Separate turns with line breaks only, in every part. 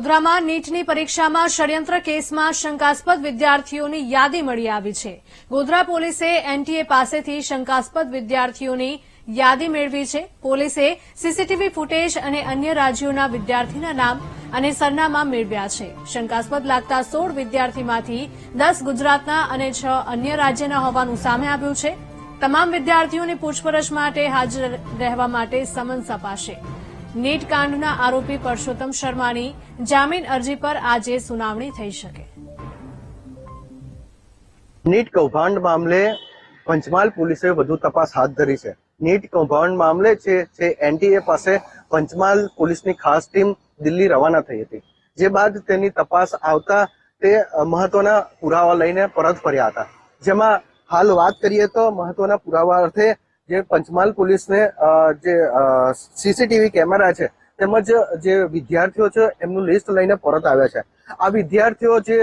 ગોધરામાં નીટની પરીક્ષામાં ષડયંત્ર કેસમાં શંકાસ્પદ વિદ્યાર્થીઓની યાદી મળી આવી છે. ગોધરા પોલીસે એનટીએ પાસેથી શંકાસ્પદ વિદ્યાર્થીઓની યાદી મેળવી છે. પોલીસે સીસીટીવી ફૂટેજ અને અન્ય રાજ્યોના વિદ્યાર્થીના નામ અને સરનામા મેળવ્યા છે. શંકાસ્પદ લાગતા સોળ વિદ્યાર્થીમાંથી દસ ગુજરાતના અને છ અન્ય રાજ્યના હોવાનું સામે આવ્યું છે. તમામ વિદ્યાર્થીઓની પૂછપરછ માટે હાજર રહેવા માટે સમન્સ અપાશે. નીટ કાંડના આરોપી પરસોત્તમ શર્માની જામીન અરજી પર આજે સુનાવણી થઈ શકે.
નીટ કૌભાંડ મામલે પંચમહાલ પોલીસે વધુ તપાસ હાથ ધરી છે. નીટ કૌભાંડ મામલે છે, જે એનટીએ પાસે પંચમહાલ પોલીસની ખાસ ટીમ દિલ્હી રવાના થઈ હતી. જે બાદ તેની તપાસ આવતા તે મહત્વના પુરાવા લઈને પરત ફર્યા હતા. જેમાં હાલ વાત કરીએ તો મહત્વના પુરાવા અર્થે જે પંચમહાલ પોલીસને જે સીસીટીવી કેમેરા છે, તેમજ જે વિદ્યાર્થીઓ છે, એમનું લિસ્ટ લઈને પરત આવ્યા છે. આ વિદ્યાર્થીઓ જે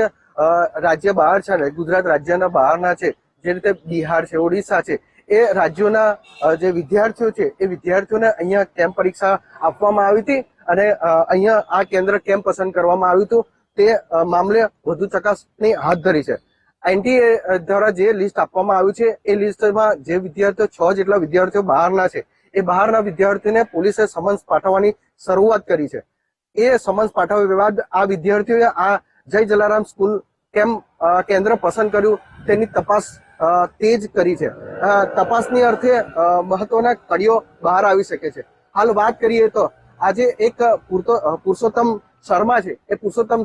રાજ્ય બહાર છે ને ગુજરાત રાજ્યના બહારના છે, જે રીતે બિહાર છે, ઓડિશા છે, એ રાજ્યોના જે વિદ્યાર્થીઓ છે, એ વિદ્યાર્થીઓને અહીંયા કેમ્પ પરીક્ષા આપવામાં આવી હતી અને અહીંયા આ કેન્દ્ર કેમ્પ પસંદ કરવામાં આવ્યું હતું. તે મામલે વધુ ચકાસણી હાથ ધરી છે. એનટીએ દ્વારા જે લિસ્ટ આપવામાં આવ્યું છે, એ લિસ્ટમાં જે વિદ્યાર્થીઓ, છ જેટલા વિદ્યાર્થીઓ બહારના છે, એ બહારના વિદ્યાર્થીઓને પોલીસે સમન્સ પાઠવવાની શરૂઆત કરી છે. એ સમન્સ પાઠવ્યા બાદ આ વિદ્યાર્થીઓએ આ જય જલારામ સ્કૂલ કેમ કેન્દ્ર પસંદ કર્યું, તેની તપાસ તેજ કરી છે. તપાસની અર્થે મહત્વના કડીઓ બહાર આવી શકે છે. હાલ વાત કરીએ તો આજે એક પુરુષોત્તમ શર્મા છે, એ પુરુષોત્તમ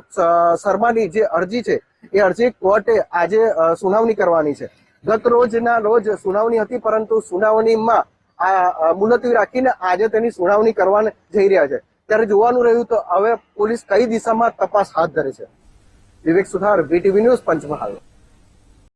શર્માની જે અરજી છે, એ અરજી કોર્ટે આજે સુનાવણી કરવાની છે. ગત રોજના રોજ સુનાવણી હતી, પરંતુ સુનાવણીમાં આ મુલતવી રાખીને આજે તેની સુનાવણી કરવા જઈ રહ્યા છે. ત્યારે જોવાનું રહ્યું તો હવે પોલીસ કઈ દિશામાં તપાસ હાથ ધરે છે? Vivek Suthar, VTV news, Panchmahal.